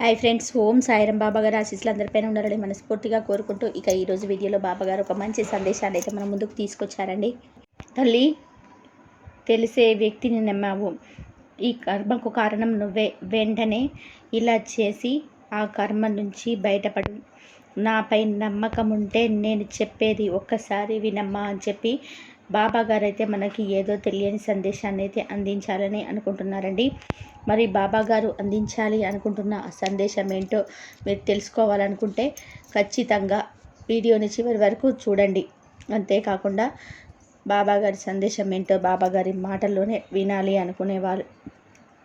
Hi friends Om Sairam Baba garu ఆశీస్సులు అందరిపైన ఉండాలని మనస్ఫూర్తిగా కోరుకుంటూ ఇక ఈరోజు వీడియోలో బాబాగారు ఒక మంచి సందేశాన్ని అయితే మన ముందుకు తీసుకొచ్చారండి. తల్లి తెలిసే వ్యక్తిని నమ్మావు. ఈ కర్మకు కారణం నువ్వే. వెంటనే ఇలా చేసి ఆ కర్మ నుంచి బయటపడు. నాపై నమ్మకం ఉంటే నేను చెప్పేది ఒక్కసారి వినమ్మా అని చెప్పి బాబా గారు అయితే మనకి ఏదో తెలియని సందేశాన్ని అయితే అందించాలని అనుకుంటున్నారండి. మరి బాబా గారు అందించాలి అనుకుంటున్న సందేశం ఏంటో మీరు తెలుసుకోవాలనుకుంటే ఖచ్చితంగా వీడియోని చివరి వరకు చూడండి. అంతేకాకుండా బాబా గారి సందేశం ఏంటో బాబా గారి మాటల్లోనే వినాలి అనుకునేవారు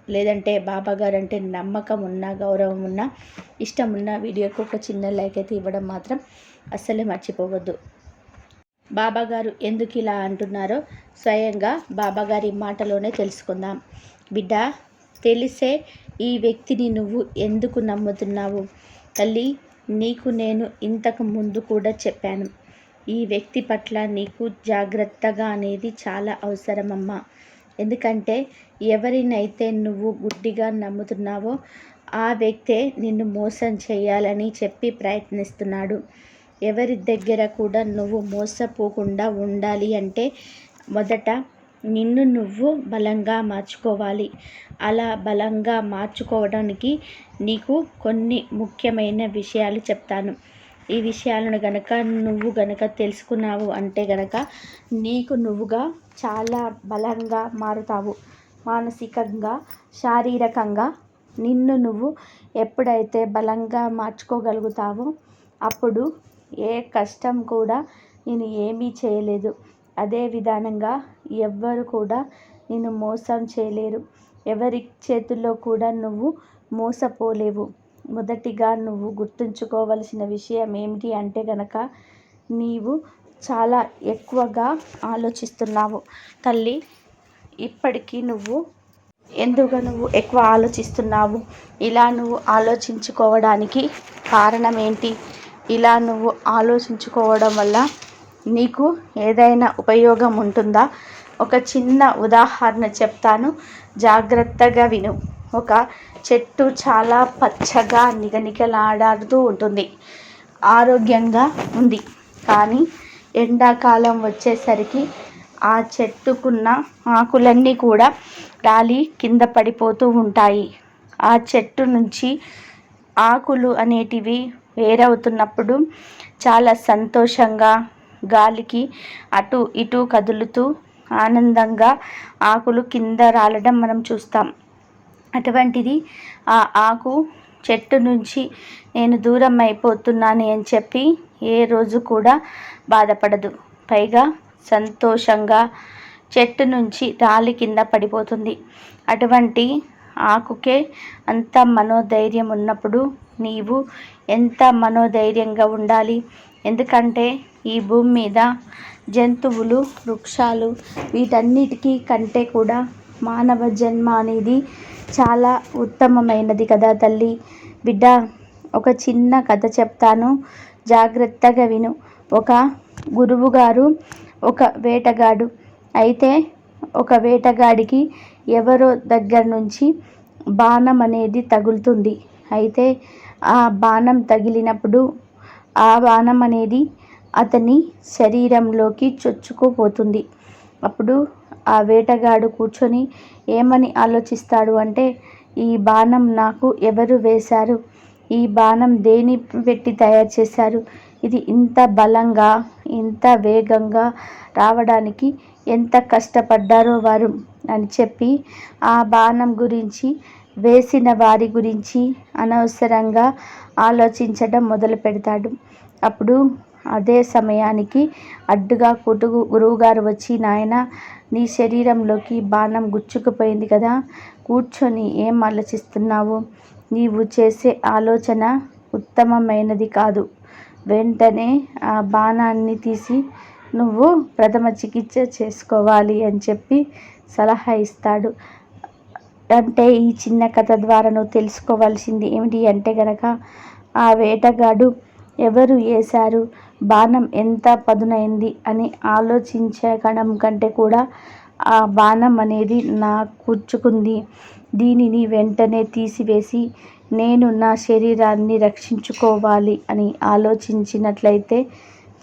లేదంటే బాబా గారు అంటే నమ్మకం ఉన్న గౌరవం ఉన్న ఇష్టం ఉన్న వీడియోకి ఒక చిన్న లైక్ అయితే ఇవ్వడం మాత్రం అస్సలే మర్చిపోవద్దు. బాబా గారు ఎందుకు ఇలా అంటున్నారో స్వయంగా బాబా గారి మాటలోనే తెలుసుకుందాం. బిడ్డ తెలిసే ఈ వ్యక్తిని నువ్వు ఎందుకు నమ్ముతున్నావు? తల్లి నీకు నేను ఇంతకు ముందు కూడా చెప్పాను. ఈ వ్యక్తి పట్ల నీకు జాగ్రత్తగా అనేది చాలా అవసరమమ్మా. ఎందుకంటే ఎవరినైతే నువ్వు గుడ్డిగా నమ్ముతున్నావో ఆ వ్యక్తే నిన్ను మోసం చేయాలని చెప్పి ప్రయత్నిస్తున్నాడు. ఎవరి దగ్గర కూడా నువ్వు మోసపోకుండా ఉండాలి అంటే మొదట నిన్ను నువ్వు బలంగా మార్చుకోవాలి. అలా బలంగా మార్చుకోవడానికి నీకు కొన్ని ముఖ్యమైన విషయాలు చెప్తాను. ఈ విషయాలను గనక నువ్వు గనక తెలుసుకున్నావు అంటే గనక నీకు నువ్వుగా చాలా బలంగా మారుతావు. మానసికంగా శారీరకంగా నిన్ను నువ్వు ఎప్పుడైతే బలంగా మార్చుకోగలుగుతావో అప్పుడు ఏ కష్టం కూడా నేను ఏమీ చేయలేదు. అదే విధానంగా ఎవ్వరు కూడా నిన్ను మోసం చేయలేరు. ఎవరి చేతుల్లో కూడా నువ్వు మోసపోలేవు. మొదటిగా నువ్వు గుర్తుంచుకోవలసిన విషయం ఏమిటి అంటే గనక నీవు చాలా ఎక్కువగా ఆలోచిస్తున్నావు. తల్లి ఇప్పటికీ నువ్వు ఎందుకు నువ్వు ఎక్కువ ఆలోచిస్తున్నావు? ఇలా నువ్వు ఆలోచించుకోవడానికి కారణం ఏంటి? ఇలా నువ్వు ఆలోచించుకోవడం వల్ల నీకు ఏదైనా ఉపయోగం ఉంటుందా? ఒక చిన్న ఉదాహరణ చెప్తాను. జాగ్రత్తగా విను. ఒక చెట్టు చాలా పచ్చగా నిగనిగలాడాడుతూ ఉంటుంది. ఆరోగ్యంగా ఉంది. కానీ ఎండాకాలం వచ్చేసరికి ఆ చెట్టుకున్న ఆకులన్నీ కూడా రాలి కింద పడిపోతూ ఉంటాయి. ఆ చెట్టు నుంచి ఆకులు అనేటివి వేరవుతున్నప్పుడు చాలా సంతోషంగా గాలికి అటు ఇటు కదులుతూ ఆనందంగా ఆకులు కింద రాలడం మనం చూస్తాం. అటువంటిది ఆ ఆకు చెట్టు నుంచి నేను దూరం అయిపోతున్నాను అని చెప్పి ఏ రోజు కూడా బాధపడదు. పైగా సంతోషంగా చెట్టు నుంచి రాలి కింద పడిపోతుంది. అటువంటి ఆకుకే అంత మనోధైర్యం ఉన్నప్పుడు నీవు ఎంత మనోధైర్యంగా ఉండాలి? ఎందుకంటే ఈ భూమి మీద జంతువులు వృక్షాలు వీటన్నిటికీ కంటే కూడా మానవ జన్మ అనేది చాలా ఉత్తమమైనది కదా తల్లి. బిడ్డ ఒక చిన్న కథ చెప్తాను. జాగ్రత్తగా విను. ఒక గురువు గారు ఒక వేటగాడు. అయితే ఒక వేటగాడికి ఎవరో దగ్గర నుంచి బాణం అనేది తగులుతుంది. అయితే ఆ బాణం తగిలినప్పుడు ఆ బాణం అనేది అతని శరీరంలోకి చొచ్చుకుపోతుంది. అప్పుడు ఆ వేటగాడు కూర్చొని ఏమని ఆలోచిస్తాడు అంటే ఈ బాణం నాకు ఎవరు వేశారు? ఈ బాణం దేని పెట్టి తయారు చేశారు? ఇది ఇంత బలంగా ఇంత వేగంగా రావడానికి ఎంత కష్టపడ్డారో వారు అని చెప్పి ఆ బాణం గురించి వేసిన వారి గురించి అనవసరంగా ఆలోచించడం మొదలు పెడతాడు అప్పుడు అదే సమయానికి అడ్డుగా కొట్టుకు గురువుగారు వచ్చి నాయన నీ శరీరంలోకి బాణం గుచ్చుకుపోయింది కదా కూర్చొని ఏం ఆలోచిస్తున్నావు? నీవు చేసే ఆలోచన ఉత్తమమైనది కాదు. వెంటనే ఆ బాణాన్ని తీసి నువ్వు ప్రథమ చికిత్స చేసుకోవాలి అని చెప్పి సలహా ఇస్తాడు. అంటే ఈ చిన్న కథ ద్వారా నువ్వు తెలుసుకోవాల్సింది ఏమిటి అంటే గనక ఆ వేటగాడు ఎవరు వేశారు బాణం ఎంత పదునైంది అని ఆలోచించడం కంటే కూడా ఆ బాణం అనేది నా కూర్చుకుంది. దీనిని వెంటనే తీసివేసి నేను నా శరీరాన్ని రక్షించుకోవాలి అని ఆలోచించినట్లయితే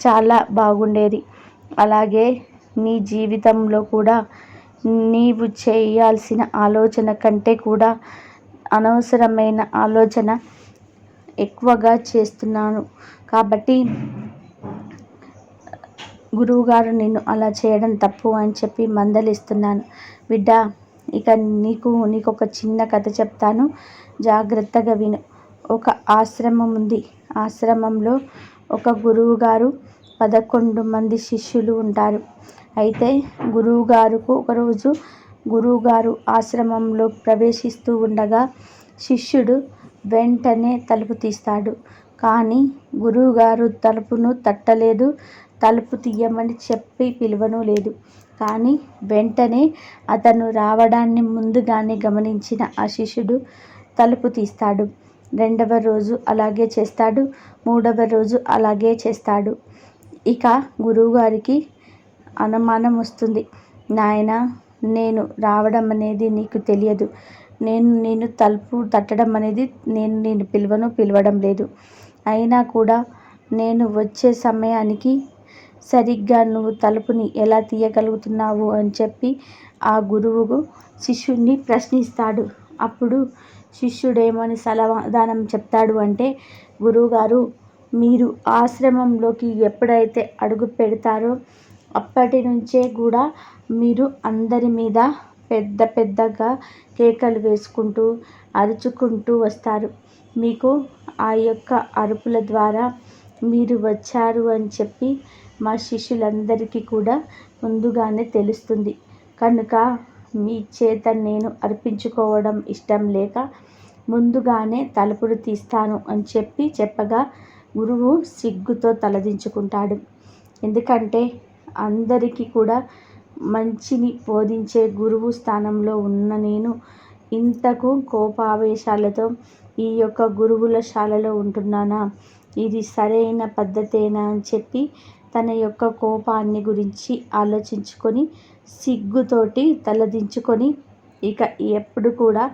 చాలా బాగుండేది. అలాగే నీ జీవితంలో కూడా నీవు చేయాల్సిన ఆలోచన కంటే కూడా అనవసరమైన ఆలోచన ఎక్కువగా చేస్తున్నాను. కాబట్టి గురువుగారు నిన్ను అలా చేయడం తప్పు అని చెప్పి మందలిస్తున్నాను. బిడ్డ ఇక నీకు నీకు ఒక చిన్న కథ చెప్తాను. జాగ్రత్తగా విను. ఒక ఆశ్రమం ఉంది. ఆశ్రమంలో ఒక గురువుగారు పదకొండు మంది శిష్యులు ఉంటారు. అయితే గురువుగారుకు ఒకరోజు గురువుగారు ఆశ్రమంలో ప్రవేశిస్తూ ఉండగా శిష్యుడు వెంటనే తలుపు తీస్తాడు. కానీ గురువుగారు తలుపును తట్టలేదు. తలుపు తీయమని చెప్పి పిలువను లేదు. కానీ వెంటనే అతను రావడాన్ని ముందుగానే గమనించిన ఆ శిష్యుడు తలుపు తీస్తాడు. రెండవ రోజు అలాగే చేస్తాడు. మూడవ రోజు అలాగే చేస్తాడు. ఇక గురువుగారికి అనుమానం వస్తుంది. నాయన నేను రావడం అనేది నీకు తెలియదు. నేను నేను తలుపు తట్టడం అనేది నేను నేను పిలువను పిలవడం లేదు. అయినా కూడా నేను వచ్చే సమయానికి సరిగ్గా నువ్వు తలుపుని ఎలా తీయగలుగుతున్నావు అని చెప్పి ఆ గురువు శిష్యుడిని ప్రశ్నిస్తాడు. అప్పుడు శిష్యుడేమని సమాధానం చెప్తాడు అంటే గురువుగారు మీరు ఆశ్రమంలోకి ఎప్పుడైతే అడుగు పెడతారో అప్పటి నుంచే కూడా మీరు అందరి మీద పెద్ద పెద్దగా కేకలు వేసుకుంటూ అరుచుకుంటూ వస్తారు. మీకు ఆ యొక్క అరుపుల ద్వారా మీరు వచ్చారు అని చెప్పి మా శిష్యులందరికీ కూడా ముందుగానే తెలుస్తుంది. కనుక మీ చేత నేను అర్పించుకోవడం ఇష్టం లేక ముందుగానే తలుపులు తీస్తాను అని చెప్పి చెప్పగా గురువు సిగ్గుతో తలదించుకుంటాడు. ఎందుకంటే అందరికీ కూడా మంచిని బోధించే గురువు స్థానంలో ఉన్న నేను ఇంతకు కోపావేశాలతో ఈ యొక్క గురువుల శాలలో ఉంటున్నానా? ఇది సరైన పద్ధతేనా అని చెప్పి తన యొక్క కోపాన్ని గురించి ఆలోచించుకొని సిగ్గుతోటి తలదించుకొని ఇక ఎప్పుడు కూడా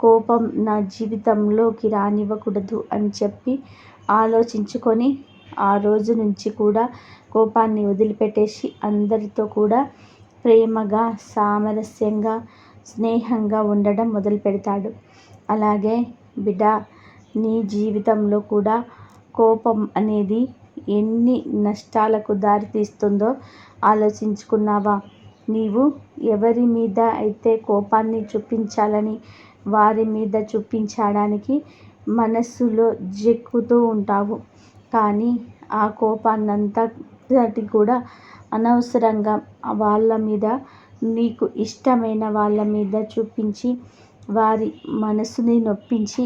కోపం నా జీవితంలోకి రానివ్వకూడదు అని చెప్పి ఆలోచించుకొని ఆ రోజు నుంచి కూడా కోపాన్ని వదిలిపెట్టేసి అందరితో కూడా ప్రేమగా సామరస్యంగా స్నేహంగా ఉండడం మొదలు పెడతాడు అలాగే బిడ్డ నీ జీవితంలో కూడా కోపం అనేది ఎన్ని నష్టాలకు దారితీస్తుందో ఆలోచించుకున్నావా? నీవు ఎవరి మీద అయితే కోపాన్ని చూపించాలని వారి మీద చూపించడానికి మనస్సులో జెక్కుతూ ఉంటావు. కానీ ఆ కోపాన్నంతటి కూడా అనవసరంగా వాళ్ళ మీద నీకు ఇష్టమైన వాళ్ళ మీద చూపించి వారి మనసుని నొప్పించి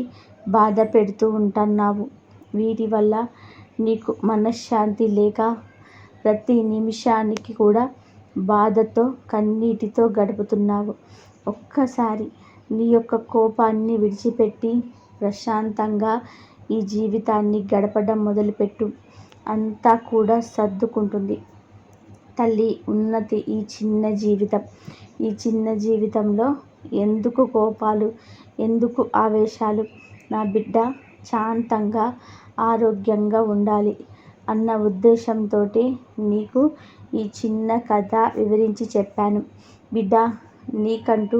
బాధ పెడుతూ ఉంటున్నావు. వీటి వల్ల నీకు మనశ్శాంతి లేక ప్రతి నిమిషానికి కూడా బాధతో కన్నీటితో గడుపుతున్నావు. ఒక్కసారి నీ యొక్క కోపాన్ని విడిచిపెట్టి ప్రశాంతంగా ఈ జీవితాన్ని గడపడం మొదలుపెట్టు. అంతా కూడా సర్దుకుంటుంది. తల్లి ఉన్నతి ఈ చిన్న జీవితం. ఈ చిన్న జీవితంలో ఎందుకు కోపాలు? ఎందుకు ఆవేశాలు? నా బిడ్డ శాంతంగా ఆరోగ్యంగా ఉండాలి అన్న ఉద్దేశంతో నీకు ఈ చిన్న కథ వివరించి చెప్పాను. బిడ్డ నీకంటూ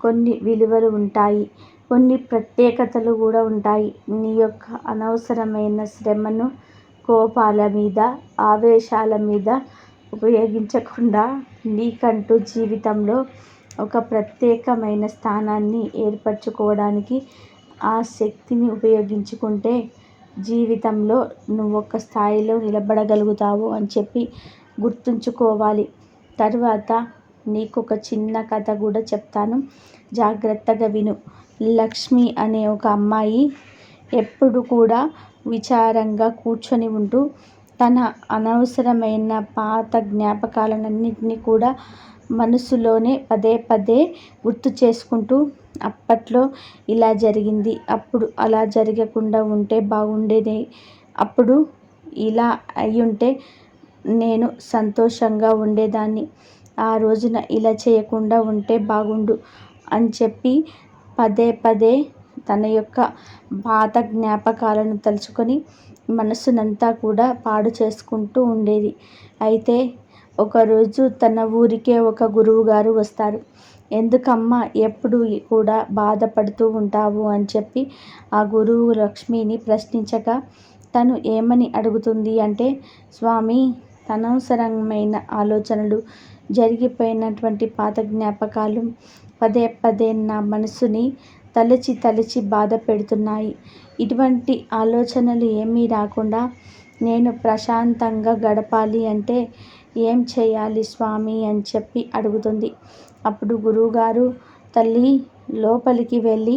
కొన్ని విలువలు ఉంటాయి. కొన్ని ప్రత్యేకతలు కూడా ఉంటాయి. నీ యొక్క అనవసరమైన శ్రమను కోపాల మీద ఆవేశాల మీద ఉపయోగించకుండా నీకంటూ జీవితంలో ఒక ప్రత్యేకమైన స్థానాన్ని ఏర్పరచుకోవడానికి ఆ శక్తిని ఉపయోగించుకుంటే జీవితంలో నువ్వు ఒక స్థాయిలో నిలబడగలుగుతావు అని చెప్పి గుర్తుంచుకోవాలి. తర్వాత నీకు ఒక చిన్న కథ కూడా చెప్తాను. జాగ్రత్తగా విను. లక్ష్మి అనే ఒక అమ్మాయి ఎప్పుడు కూడా విచారంగా కూర్చొని ఉంటూ తన అనవసరమైన పాత జ్ఞాపకాలన్నింటినీ కూడా మనసులోనే పదే పదే గుర్తు చేసుకుంటూ అప్పట్లో ఇలా జరిగింది అప్పుడు అలా జరగకుండా ఉంటే బాగుండేది. అప్పుడు ఇలా అయ్యుంటే నేను సంతోషంగా ఉండేదాన్ని. ఆ రోజున ఇలా చేయకుండా ఉంటే బాగుండు అని చెప్పి పదే పదే తన యొక్క పాత జ్ఞాపకాలను తలుచుకొని మనసునంతా కూడా పాడు చేసుకుంటూ ఉండేది. అయితే ఒకరోజు తన ఊరికే ఒక గురువు గారు వస్తారు. ఎందుకమ్మా ఎప్పుడు కూడా బాధపడుతూ ఉంటావు అని చెప్పి ఆ గురువు లక్ష్మిని ప్రశ్నించగా తను ఏమని అడుగుతుంది అంటే స్వామి అనవసరమైన ఆలోచనలు జరిగిపోయినటువంటి పాత జ్ఞాపకాలు పదే పదే నా మనసుని తలచి తలచి బాధ పెడుతున్నాయి. ఇటువంటి ఆలోచనలు ఏమీ రాకుండా నేను ప్రశాంతంగా గడపాలి అంటే ఏం చేయాలి స్వామి అని చెప్పి అడుగుతుంది. అప్పుడు గురువుగారు తల్లి లోపలికి వెళ్ళి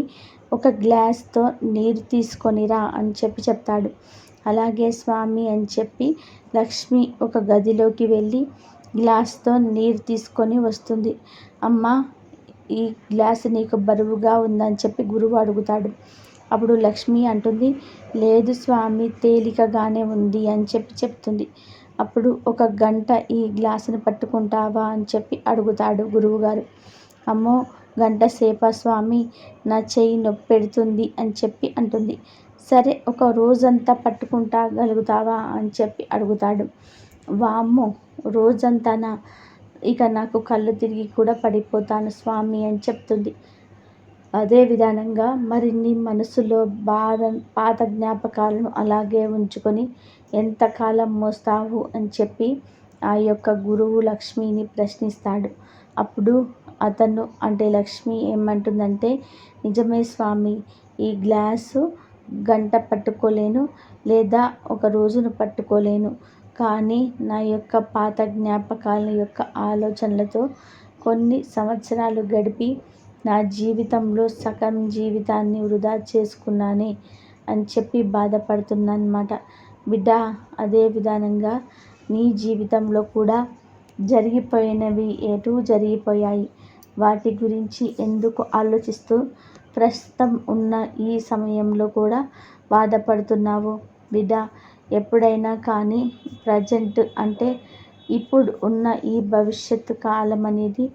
ఒక గ్లాస్తో నీరు తీసుకొనిరా అని చెప్పి చెప్తాడు. అలాగే స్వామి అని చెప్పి లక్ష్మి ఒక గదిలోకి వెళ్ళి గ్లాస్తో నీరు తీసుకొని వస్తుంది. అమ్మ ఈ గ్లాస్ నీకు బరువుగా ఉందని చెప్పి గురువు అడుగుతాడు. అప్పుడు లక్ష్మి అంటుంది లేదు స్వామి తేలికగానే ఉంది అని చెప్పి చెప్తుంది. అప్పుడు ఒక గంట ఈ గ్లాసుని పట్టుకుంటావా అని చెప్పి అడుగుతాడు గురువుగారు. అమ్మో గంట సేప స్వామి నా చెయ్యి నొప్పి పెడుతుంది అని చెప్పి అంటుంది. సరే ఒక రోజంతా పట్టుకుంటా గలుగుతావా అని చెప్పి అడుగుతాడు. వామ్మో రోజంతానా ఇక నాకు కళ్ళు తిరిగి కూడా పడిపోతాను స్వామి అని చెప్తుంది. అదే విధానంగా మరిన్ని మనసులో బాధ పాత జ్ఞాపకాలను అలాగే ఉంచుకొని ఎంతకాలం మోస్తావు అని చెప్పి ఆ యొక్క గురువు లక్ష్మిని ప్రశ్నిస్తాడు. అప్పుడు అతను అంటే లక్ష్మి ఏమంటుందంటే నిజమే స్వామి ఈ గ్లాసు గంట పట్టుకోలేను లేదా ఒక రోజును పట్టుకోలేను. కానీ నా యొక్క పాత జ్ఞాపకాల యొక్క ఆలోచనలతో కొన్ని సంవత్సరాలు గడిపి నా జీవితంలో సగం జీవితాన్ని వృధా చేసుకున్నానే అని చెప్పి బాధపడుతున్నానమాట బిడ్డ అదే విధానంగా నీ జీవితంలో కూడా జరిగిపోయినవి ఎటు జరిగిపోయాయి. వాటి గురించి ఎందుకు ఆలోచిస్తూ ప్రస్తుతం ఉన్న ఈ సమయంలో కూడా బాధపడుతున్నావు? బిడ్డ ఎప్పుడైనా కానీ ప్రజెంట్ అంటే ఇప్పుడు ఉన్న ఈ భవిష్యత్తు కాలం అనేది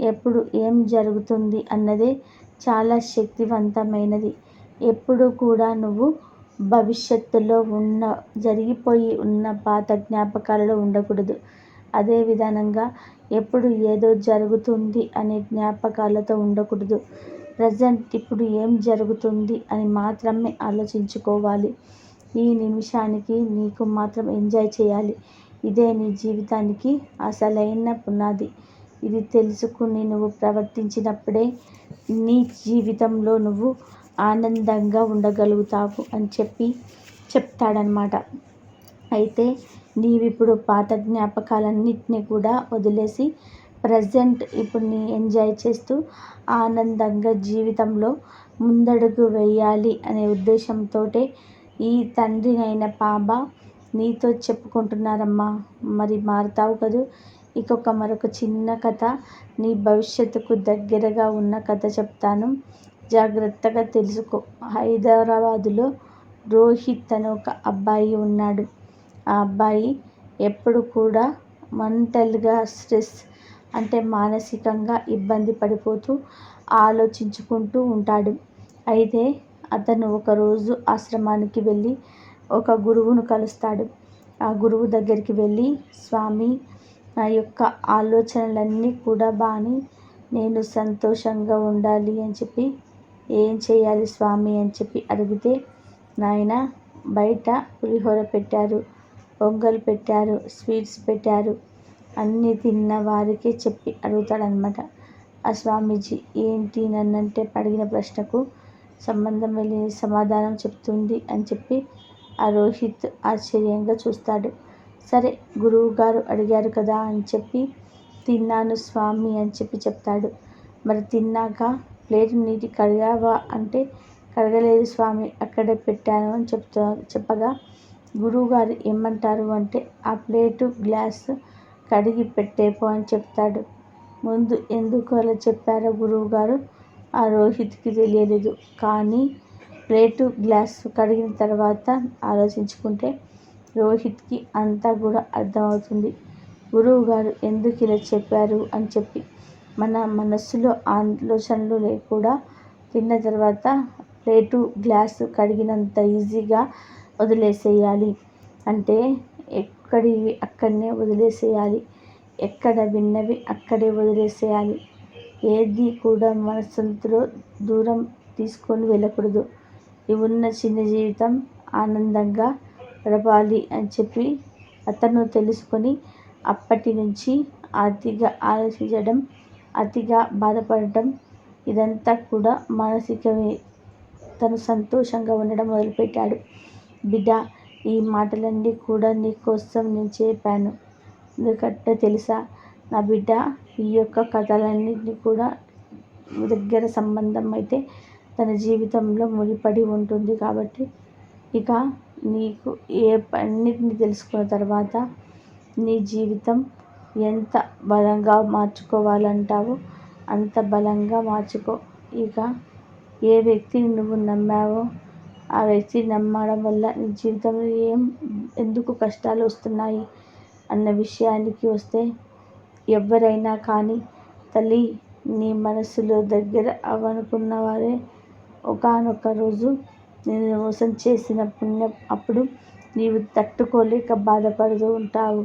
ఎప్పుడు ఏం జరుగుతుంది అన్నదే చాలా శక్తివంతమైనది. ఎప్పుడు కూడా నువ్వు భవిష్యత్తులో ఉన్న జరిగిపోయి ఉన్న పాత జ్ఞాపకాలలో ఉండకూడదు. అదే విధానంగా ఎప్పుడు ఏదో జరుగుతుంది అనే జ్ఞాపకాలతో ఉండకూడదు. ప్రజెంట్ ఇప్పుడు ఏం జరుగుతుంది అని మాత్రమే ఆలోచించుకోవాలి. ఈ నిమిషానికి నీకు మాత్రం ఎంజాయ్ చేయాలి. ఇదే నీ జీవితానికి అసలైన పునాది. ఇది తెలుసుకుని నువ్వు ప్రవర్తించినప్పుడే నీ జీవితంలో నువ్వు ఆనందంగా ఉండగలుగుతావు అని చెప్పి చెప్తాడనమాట అయితే నీవిప్పుడు పాత జ్ఞాపకాలన్నిటిని కూడా వదిలేసి ప్రజెంట్ ఇప్పుడు నీ ఎంజాయ్ చేస్తూ ఆనందంగా జీవితంలో ముందడుగు వేయాలి అనే ఉద్దేశంతో ఈ తండ్రినైన బాబా నీతో చెప్పుకుంటున్నారమ్మా. మరి మారుతావు కదూ? ఇకొక మరొక చిన్న కథ నీ భవిష్యత్తుకు దగ్గరగా ఉన్న కథ చెప్తాను. జాగ్రత్తగా తెలుసుకో. హైదరాబాదులో రోహిత్ అని ఒక అబ్బాయి ఉన్నాడు. ఆ అబ్బాయి ఎప్పుడు కూడా మెంటల్గా స్ట్రెస్ అంటే మానసికంగా ఇబ్బంది పడిపోతూ ఆలోచించుకుంటూ ఉంటాడు. అయితే అతను ఒకరోజు ఆశ్రమానికి వెళ్ళి ఒక గురువును కలుస్తాడు. ఆ గురువు దగ్గరికి వెళ్ళి స్వామి నా యొక్క ఆలోచనలన్నీ కూడా బాని నేను సంతోషంగా ఉండాలి అని చెప్పి ఏం చేయాలి స్వామి అని చెప్పి అడిగితే నాయన బయట పులిహోర పెట్టారు పొంగల్ పెట్టారు స్వీట్స్ పెట్టారు అన్నీ తిన్న వారికే చెప్పి అడుగుతాడనమాట ఆ స్వామీజీ ఏంటి నన్నంటే అడిగిన ప్రశ్నకు సంబంధం వెళ్ళి సమాధానం చెప్తుంది అని చెప్పి ఆ రోహిత్ ఆశ్చర్యంగా చూస్తాడు. సరే గురువు గారు అడిగారు కదా అని చెప్పి తిన్నాను స్వామి అని చెప్పి చెప్తాడు. మరి తిన్నాక ప్లేట్ నీటి కడిగావా అంటే కడగలేదు స్వామి అక్కడే పెట్టాను అని చెప్తా చెప్పగా గురువుగారు ఏమంటారు అంటే ఆ ప్లేటు గ్లాస్ కడిగి పెట్టేపో అని చెప్తాడు. ముందు ఎందుకు అలా చెప్పారో గురువుగారు ఆ రోహిత్కి తెలియలేదు. కానీ ప్లేటు గ్లాస్ కడిగిన తర్వాత ఆలోచించుకుంటే రోహిత్కి అంతా కూడా అర్థమవుతుంది. గురువుగారు ఎందుకు ఇలా చెప్పారు అని చెప్పి మన మనస్సులో ఆలోచనలు లేకుండా తిన్న తర్వాత ప్లేటు గ్లాసు కడిగినంత ఈజీగా వదిలేసేయాలి. అంటే ఎక్కడివి అక్కడనే వదిలేసేయాలి. ఎక్కడ విన్నవి అక్కడే వదిలేసేయాలి. ఏది కూడా మనస్సులో దూరం తీసుకొని వెళ్ళకూడదు. ఉన్న చిన్న జీవితం ఆనందంగా గడపాలి అని చెప్పి అతను తెలుసుకొని అప్పటి నుంచి అతిగా ఆలోచించడం అతిగా బాధపడటం ఇదంతా కూడా మానసికమే. తను సంతోషంగా ఉండడం మొదలుపెట్టాడు. బిడ్డ ఈ మాటలన్నీ కూడా నీకోసం నేను చెప్పాను. ఎందుకంటే తెలుసా నా బిడ్డ ఈ యొక్క కథలన్నింటినీ కూడా దగ్గర సంబంధం అయితే తన జీవితంలో ముడిపడి ఉంటుంది కాబట్టి ఇక నీకు ఏ అన్నిటిని తెలుసుకున్న తర్వాత నీ జీవితం ఎంత బలంగా మార్చుకోవాలంటావో? అంత బలంగా మార్చుకో. ఇక ఏ వ్యక్తిని నువ్వు నమ్మావో ఆ వ్యక్తి నమ్మడం వల్ల నీ జీవితంలో ఏం ఎందుకు కష్టాలు వస్తున్నాయి అన్న విషయానికి వస్తే ఎవరైనా కానీ తల్లి నీ మనసులో దగ్గర అవ్వనుకున్న వారే ఒకానొక రోజు నేను మోసం చేసినప్పుడు అప్పుడు నీవు తట్టుకోలేక బాధపడుతూ ఉంటావు.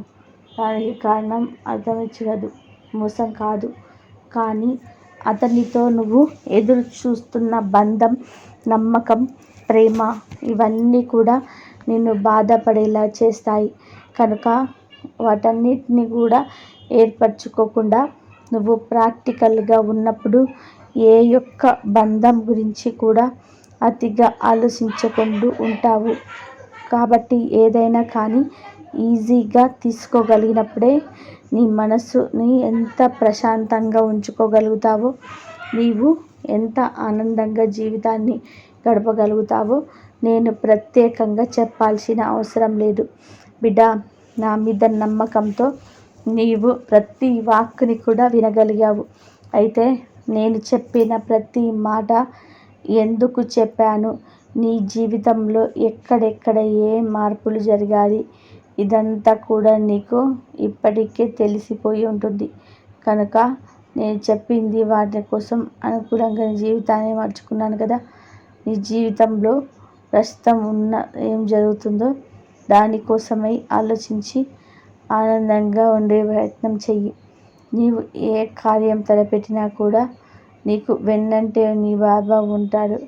దానికి కారణం అర్థమించదు మోసం కాదు. కానీ అతనితో నువ్వు ఎదురు చూస్తున్న బంధం నమ్మకం ప్రేమ ఇవన్నీ కూడా నిన్ను బాధపడేలా చేస్తాయి. కనుక వాటన్నిటిని కూడా ఏర్పరచుకోకుండా నువ్వు ప్రాక్టికల్గా ఉన్నప్పుడు ఏ యొక్క బంధం గురించి కూడా అతిగా ఆలోచించకుండా ఉంటావు. కాబట్టి ఏదైనా కానీ ఈజీగా తీసుకోగలిగినప్పుడే నీ మనసుని ఎంత ప్రశాంతంగా ఉంచుకోగలుగుతావో నీవు ఎంత ఆనందంగా జీవితాన్ని గడపగలుగుతావో నేను ప్రత్యేకంగా చెప్పాల్సిన అవసరం లేదు. బిడ్డ నా మీద నమ్మకంతో నీవు ప్రతి వాక్ని కూడా వినగలిగావు. అయితే నేను చెప్పిన ప్రతి మాట ఎందుకు చెప్పాను? నీ జీవితంలో ఎక్కడెక్కడ ఏ మార్పులు జరగాలి ఇదంతా కూడా నీకు ఇప్పటికే తెలిసిపోయి ఉంటుంది. కనుక నేను చెప్పింది వాటి కోసం అనుకూలంగా నీ జీవితాన్ని మార్చుకున్నాను కదా. నీ జీవితంలో ప్రస్తుతం ఉన్న ఏం జరుగుతుందో దానికోసమై ఆలోచించి ఆనందంగా ఉండే ప్రయత్నం చెయ్యి. నీవు ఏ కార్యం తలపెట్టినా కూడా నీకు వెన్నంటే నీ బాబా ఉంటాడు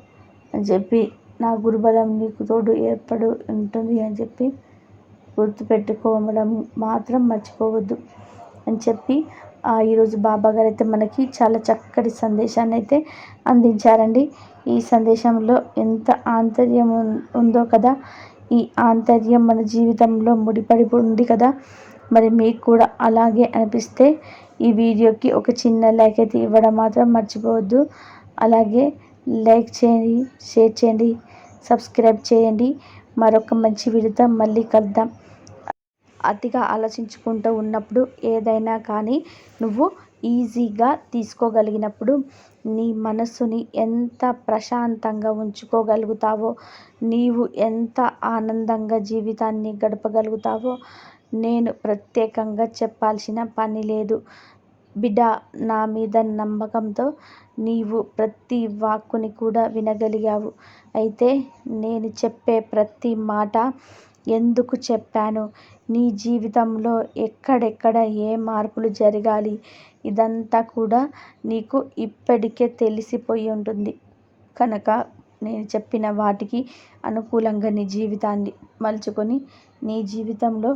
అని చెప్పి నా గురుబలం నీకు తోడు ఏర్పడు ఉంటుంది అని చెప్పి గుర్తుపెట్టుకోవడం మాత్రం మర్చిపోవద్దు అని చెప్పి ఈరోజు బాబా గారు అయితే మనకి చాలా చక్కటి సందేశాన్ని అయితే అందించారండి. ఈ సందేశంలో ఎంత ఆంతర్యం ఉందో కదా ఈ ఆంతర్యం మన జీవితంలో ముడిపడి ఉంది కదా. మరి మీకు కూడా అలాగే అనిపిస్తే ఈ వీడియోకి ఒక చిన్న లైక్ అయితే ఇవ్వడం మాత్రం మర్చిపోవద్దు. అలాగే లైక్ చేయండి షేర్ చేయండి సబ్స్క్రైబ్ చేయండి. మరొక మంచి వీడియోతో మళ్ళీ కలుద్దాం. అతిగా ఆలోచించుకుంటూ ఉన్నప్పుడు ఏదైనా కానీ నువ్వు ఈజీగా తీసుకోగలిగినప్పుడు నీ మనసుని ఎంత ప్రశాంతంగా ఉంచుకోగలుగుతావో నీవు ఎంత ఆనందంగా జీవితాన్ని గడపగలుగుతావో నేను ప్రత్యేకంగా చెప్పాల్సిన పని లేదు. బిడ్డా నా మీద నమ్మకంతో నీవు ప్రతి వాక్కుని కూడా వినగలిగావు. అయితే నేను చెప్పే ప్రతి మాట ఎందుకు చెప్పాను? నీ జీవితంలో ఎక్కడెక్కడ ఏ మార్పులు జరగాలి? ఇదంతా కూడా నీకు ఇప్పటికే తెలిసిపోయి ఉంటుంది. కనుక నేను చెప్పిన వాటికి అనుకూలంగా నీ జీవితాన్ని మలుచుకొని నీ జీవితంలో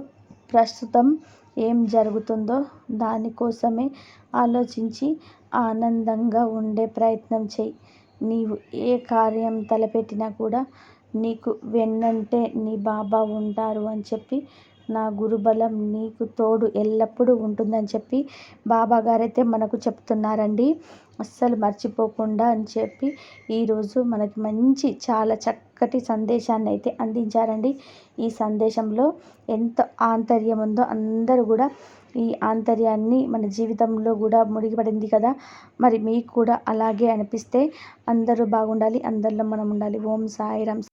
ప్రస్తుతం ఏం జరుగుతుందో దానికోసమే ఆలోచించి ఆనందంగా ఉండే ప్రయత్నం చేయి. నీవు ఏ కార్యం తలపెట్టినా కూడా నీకు వెన్నంటే నీ బాబా ఉంటారు అని చెప్పి నా గురుబలం నీకు తోడు ఎల్లప్పుడూ ఉంటుందని చెప్పి బాబా గారైతే మనకు చెప్తున్నారండి. అస్సలు మర్చిపోకుండా అని చెప్పి ఈరోజు మనకి మంచి చాలా చక్కటి సందేశాన్ని అయితే అందించారండి. ఈ సందేశంలో ఎంత ఆంతర్యం ఉందో అందరూ కూడా ఈ ఆంతర్యాన్ని మన జీవితంలో కూడా ముడిపడింది కదా. మరి మీకు కూడా అలాగే అనిపిస్తే అందరూ బాగుండాలి అందరిలో మనం ఉండాలి. ఓం సాయిరామ్